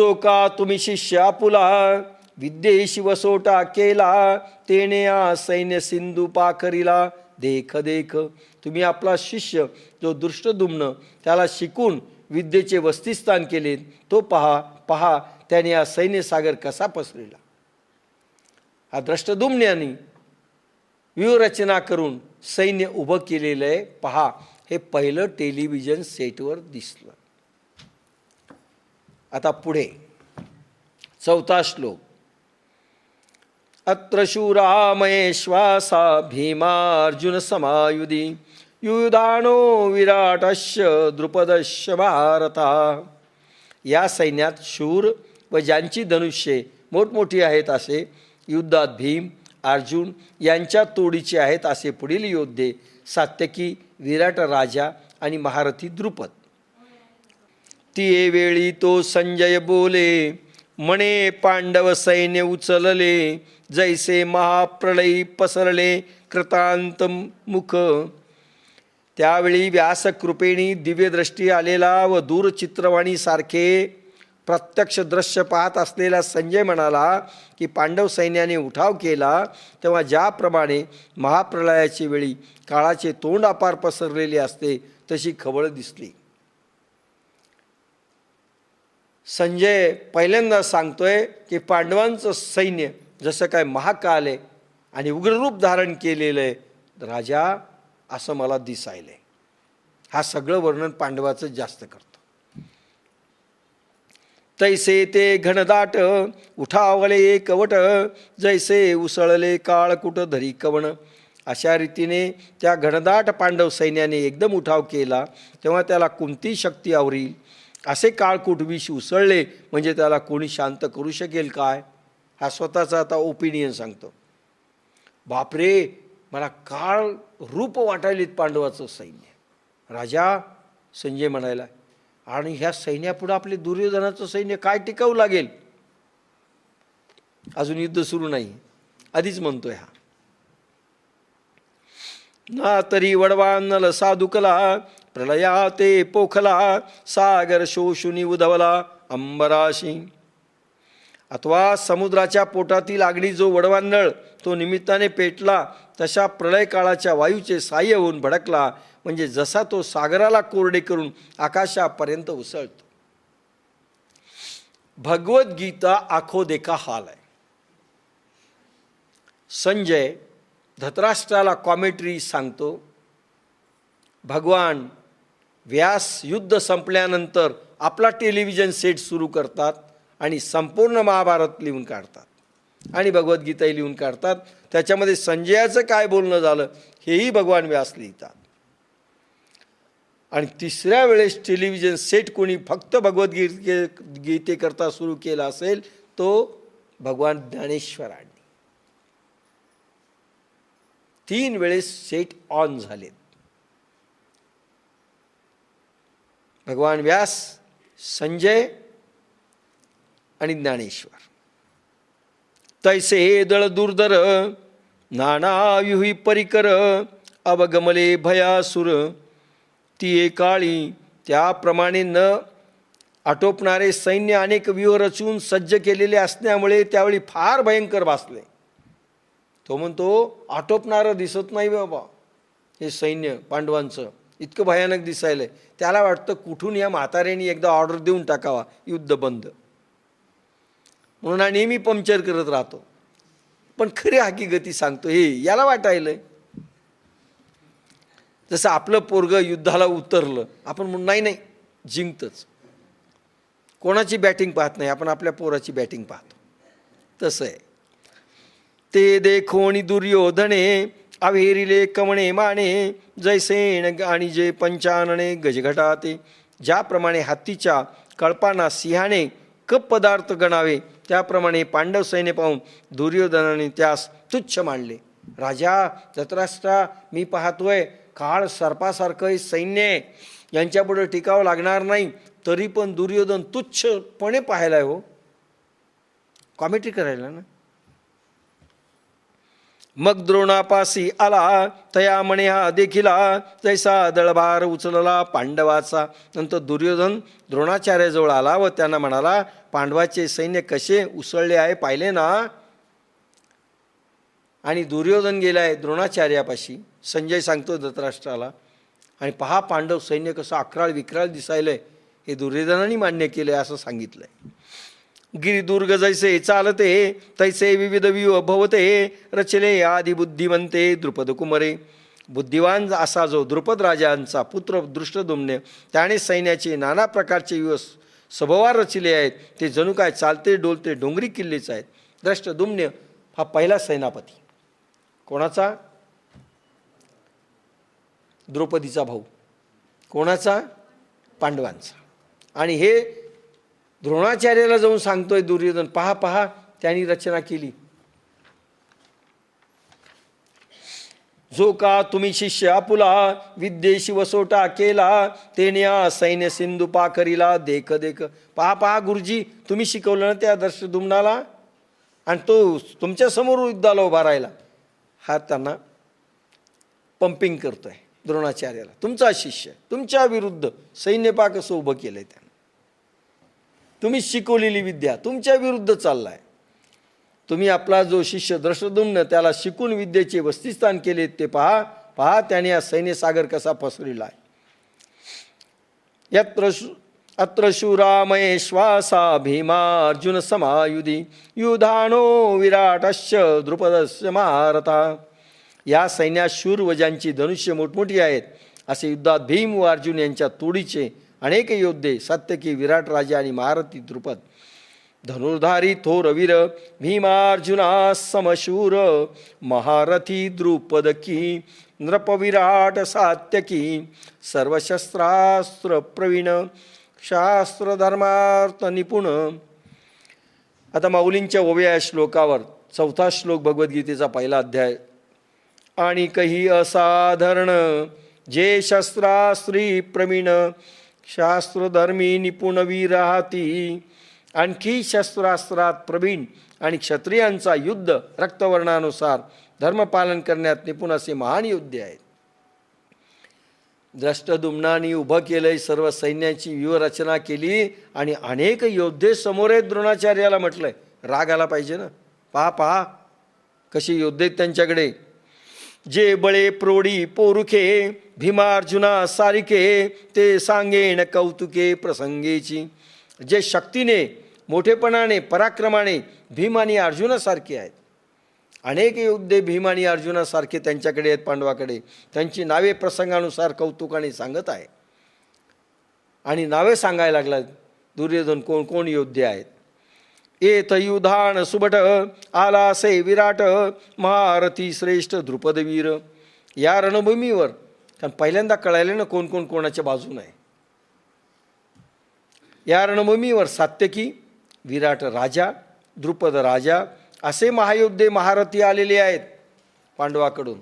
जो का तुम्ही शिष्य आपुला? विद्येशी वसोटा केला. तेने आ सैन्य सिंधू पाखरीला. देख देख. तुम्ही आपला शिष्य जो दृष्टदुम्न त्याला शिकून विद्येचे वस्तिस्थान केले तो पहा पहा त्याने हा सैन्य सागर कसा पसरला. हा द्रष्टदुम्न्याने व्यूहरचना करून सैन्य उभं केलेलं आहे. पहा हे पहिलं टेलिव्हिजन सेटवर दिसलं. आता पुढे. चौथा श्लोक. अत्र शूरा महेश्वासा भीमार्जुन समायुधी युधानो विराटश्य द्रुपदश्य भारता. या सैन्यात शूर व ज्यांची धनुष्ये मोठमोठी आहेत असे युद्धात भीम अर्जुन यांच्या तोडीचे आहेत असे पुढील योद्धे सात्यकी विराट राजा आणि महारथी द्रुपद. ती वेळी तो संजय बोले म्हणे पांडव सैन्य उचलले जैसे महाप्रलयी पसरले कृतांत मुख. त्यावेळी व्यासकृपेणी दिव्यदृष्टी आलेला व दूरचित्रवाणीसारखे प्रत्यक्ष दृश्य पाहत असलेला संजय म्हणाला की पांडव सैन्याने उठाव केला तेव्हा ज्याप्रमाणे महाप्रलयाची वेळी काळाचे तोंड अपार पसरलेले असते तशी खबळ दिसली. संजय पहिल्यांदा सांगतोय की पांडवांचं सैन्य जसं काय महाकाल आहे आणि उग्ररूप धारण केलेलं आहे राजा असं मला दिसायलंय. हा सगळं वर्णन पांडवाचं जास्त करतो. तैसे ते घनदाट उठावले कवट जैसे उसळले काळ कुठं धरी कवण. अशा रीतीने त्या घनदाट पांडव सैन्याने एकदम उठाव केला तेव्हा त्याला कोणती शक्ती आवरील असे काळ विष उसळले म्हणजे त्याला कोणी शांत करू शकेल काय? हा स्वतःचा आता ओपिनियन सांगतो. बापरे मला काळ रूप वाटायलीत पांडवाचं सैन्य. राजा संजय म्हणायला आणि ह्या सैन्यापुढं आपले दुर्योधनाचं सैन्य काय टिकावू लागेल? अजून युद्ध सुरू नाही. आधीच म्हणतोय हा. ना तरी वडवानल साधुकला प्रलया ते पोखला सागर शोषुनी उधवला अंबराशी. अथवा समुद्राच्या पोटातील आगडी जो वडवांदळ तो निमित्ताने पेटला तशा प्रलय काळाच्या वायूचे साह्य होऊन भडकला म्हणजे जसा तो सागराला कोरडे करून आकाशापर्यंत उसळतो. भगवद्गीता आखो देखा हाल आहे. संजय धतराष्ट्राला कॉमेट्री सांगतो भगवान व्यास युद्ध संपल्यानंतर आपला टेलिव्हिजन सेट सुरू करतात आणि संपूर्ण महाभारत लिहून काढतात. आणि भगवद्गीताही लिहून काढतात. त्याच्यामध्ये संजयाचं काय बोलणं झालं हेही भगवान व्यास लिहितात. आणि तिसऱ्या वेळेस टेलिव्हिजन सेट कोणी फक्त भगवद्गीते गीतेकरता सुरू केला असेल तो भगवान ज्ञानेश्वरांनी. तीन वेळेस सेट ऑन झालेत. भगवान व्यास संजय आणि ज्ञानेश्वर. तैसे दळ दुर्धर नानायुही परिकर अवगमले भयासुर. ती काळी त्याप्रमाणे न आटोपणारे सैन्य अनेक व्यूह रचून सज्ज केलेले असल्यामुळे त्यावेळी फार भयंकर भासले. तो म्हणतो आटोपणारं दिसत नाही बाबा. हे सैन्य पांडवांचं इतकं भयानक दिसायलं आहे त्याला वाटतं कुठून या म्हाताऱ्याने एकदा ऑर्डर देऊन टाकावा युद्ध बंद. म्हणून हा नेहमी पंक्चर करत राहतो. पण खरी हकीकती सांगतो हे याला वाटायलं जसं आपलं पोरग युद्धाला उतरलं आपण म्हणून नाही नाही जिंकतच. कोणाची बॅटिंग पाहत नाही आपण आपल्या पोराची बॅटिंग पाहतो. तसं आहे. ते देखोणी दुर्योधने अविहिरिले कवणे माने जैसेण आणि जे पंचानने गजघटाते. ज्याप्रमाणे हत्तीच्या कळपांना सिंहाने कप पदार्थ गणावे त्याप्रमाणे पांडव सैन्य पाहून दुर्योधनाने त्यास तुच्छ मानले. राजा धतराष्ट्रा मी पाहतोय काळ सर्पासारखं हे सैन्य आहे. यांच्यापुढे टिकावं लागणार नाही तरी पण दुर्योधन तुच्छपणे पाहायला हो. कॉमेंट्री करायला ना? मग द्रोणापासी आला. तया म्हणे हा देखिला. जैसा दळभार उचलला पांडवाचा. नंतर दुर्योधन द्रोणाचार्याजवळ आला व त्यांना म्हणाला पांडवाचे सैन्य कसे उसळले आहे पाहिले ना? आणि दुर्योधन गेलाय द्रोणाचार्यापाशी. संजय सांगतो धतराष्ट्राला. आणि पहा पांडव सैन्य कसं अकराळ विक्राळ दिसायलंय. हे दुर्योधनाने मान्य केलं आहे असं सांगितलं आहे गिरिदुर्ग जैसे चालते तैसे विविध व्यूह भवते रचले आदि बुद्धिमंते द्रुपद कुमरे। बुद्धिवान असा जो द्रुपद राजांचा पुत्र दृष्टदुम्ने त्याने सैन्याचे नाना प्रकारचे व्यूह सभोवार रचले आहेत. ते जणू काय चालते डोलते डोंगरी किल्लेच आहेत. द्रष्टदुम्न हा पहिला सेनापती. कोणाचा? द्रौपदीचा भाऊ. कोणाचा? पांडवांचा. आणि हे द्रोणाचार्याला जाऊन सांगतोय दुर्योधन पहा पहा त्यांनी रचना केली. जो का तुम्ही शिष्य आपुला विद्येशी वसोटा केला तेने सैन्य सिंधू पाखरीला देख देख. पहा पहा गुरुजी तुम्ही शिकवलं ना त्या दर्श दुमणाला आणि तो तुमच्यासमोर युद्धाला उभा राहिला. हा त्यांना पंपिंग करतोय द्रोणाचार्याला. तुमचा शिष्य तुमच्या विरुद्ध सैन्य पा कसं उभं केलंय त्या. तुम्ही शिकवलेली विद्या तुमच्या विरुद्ध चाललाय. तुम्ही आपला जो शिष्य द्रष्टदुम्न त्याला शिकून विद्येचे वस्तिस्थान केले ते पहा पहा त्याने हा सैन्यसागर कसा पसरलेला आहे. यत्र अत्र शूरामये श्वासा भीमा अर्जुन समायुधी युधानो विराटश्च द्रुपदस्य महारथा या सैन्यात शूरवजांची धनुष्य मोठमोठी आहेत असे युद्धात भीम व अर्जुन यांच्या तोडीचे अनेक योद्धे सत्यकी विराट राजा आणि महारथी द्रुपद. धनुर्धारी थोरवीर भीमार्जुना समशूर महारथी द्रुपद की नृपविराट सात्यकी सर्वशस्त्रास्त्र प्रवीण शास्त्रधर्मार्थ निपुण. आता माऊलींच्या ओव्या श्लोकावर चौथा श्लोक भगवद्गीतेचा पहिला अध्याय. आणि काही असाधारण जे शस्त्रास्त्री प्रवीण शास्त्रधर्मी निपुणवीर राहती आणखी शस्त्रास्त्रात प्रवीण आणि क्षत्रियांचा युद्ध रक्तवर्णानुसार धर्मपालन करण्यात निपुण असे महान योद्धे आहेत. द्रष्टदुम्नानी उभं केलंय सर्व सैन्याची व्यूहरचना केली आणि अनेक योद्धे समोर आहेत द्रोणाचार्याला म्हटलंय. राग आला पाहिजे ना? पहा पहा. कशी योद्धे त्यांच्याकडे. जे बळे प्रोडी पोरुखे भीमार्जुना सारिके ते सांगेन कौतुके प्रसंगेची. जे शक्तीने मोठेपणाने पराक्रमाने भीम आणि अर्जुनासारखे आहेत. अनेक योद्धे भीम आणि अर्जुनासारखे त्यांच्याकडे आहेत पांडवाकडे. त्यांची नावे प्रसंगानुसार कौतुकाने सांगत आहे. आणि नावे सांगायला लागलात दुर्योधन कोण कोण योद्धे आहेत? येत युधान सुबट आला से विराट महारथी श्रेष्ठ द्रुपदवीर. या रणभूमीवर कारण पहिल्यांदा कळायला ना कोण कोण कोणाच्या बाजून आहे. या रणभूमीवर सात्यकी विराट राजा द्रुपद राजा असे महायुद्धे महारथी आलेले आहेत पांडवाकडून.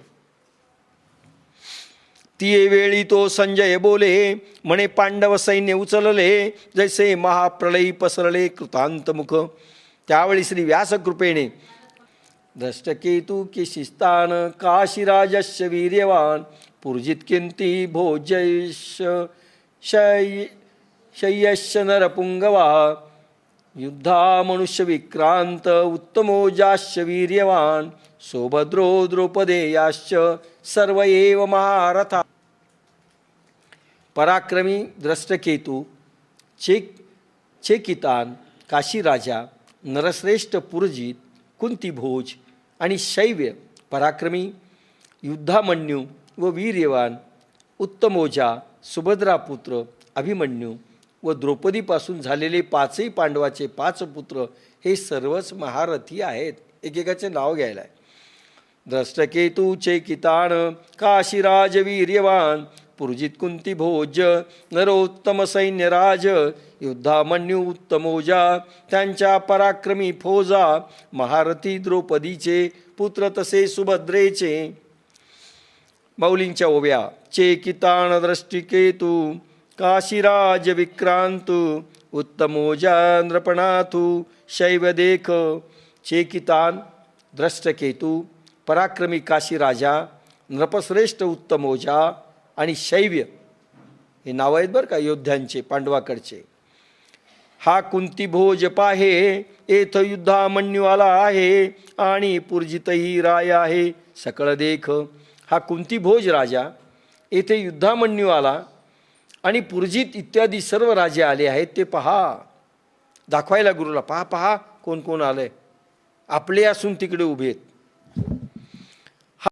ती वेळी तो संजय बोले म्हणे पांडव सैन्य उचलले जैसे महाप्रलयी पसरले कृतांतमुख त्यावेळी श्री व्यासकृपेने दष्टकेतू की शिस्तान काशीराजस्य वीर्यवान पूर्जित किंती भोजयश शय शय्यश्च नरपुंगवा युद्धा मनुष्य विक्रांत उत्तमोजाश्च वीर्यवान। सोभद्रो द्रौपदेयाश्च सर्व एव महारथा। पराक्रमी द्रष्टकेतू चेक चेकितान काशीराजा नरश्रेष्ठ पुरजित कुंतीभोज आणि शैव्य पराक्रमी युद्धामन्यू व वीर्यवान उत्तमोजा सुभद्रापुत्र अभिमन्यू व द्रौपदीपासून झालेले पाचही पांडवाचे पाच पुत्र हे सर्वच महारथी आहेत. एकेकाचे नाव घ्यायला आहे. द्रष्टकेतूचे चेकितान काशीराज वीर्यवान पुरुजित कुंती भोज नरोत्तम सैन्यराज युद्धामन्यू उत्तमोजा त्यांच्या पराक्रमी फौजा महारथी द्रौपदीचे पुत्र तसे सुभद्रेचे माऊलींच्या ओव्या चेकितान दृष्टिकेतू काशीराज विक्रांतू उत्तमोजानृपणाथू शैव देख. चेकितान द्रष्टकेतू पराक्रमी काशी राजा नृपश्रेष्ठ उत्तमोजा आणि शैव्य. हे नाव आहेत बरं का योद्ध्यांचे पांडवाकडचे. हा कुंती भोज पाहे येथ युद्धा आला आहे आणि पूर्जितही राय आहे सकळ देख. हा कुंतीभोज राजा येथे युद्धामन्यू आला आणि पुरजित इत्यादी सर्व राजे आले आहेत ते पहा. दाखवायला गुरुला पहा पहा कोण कोण आलं आहे आपले असून तिकडे उभे आहेत.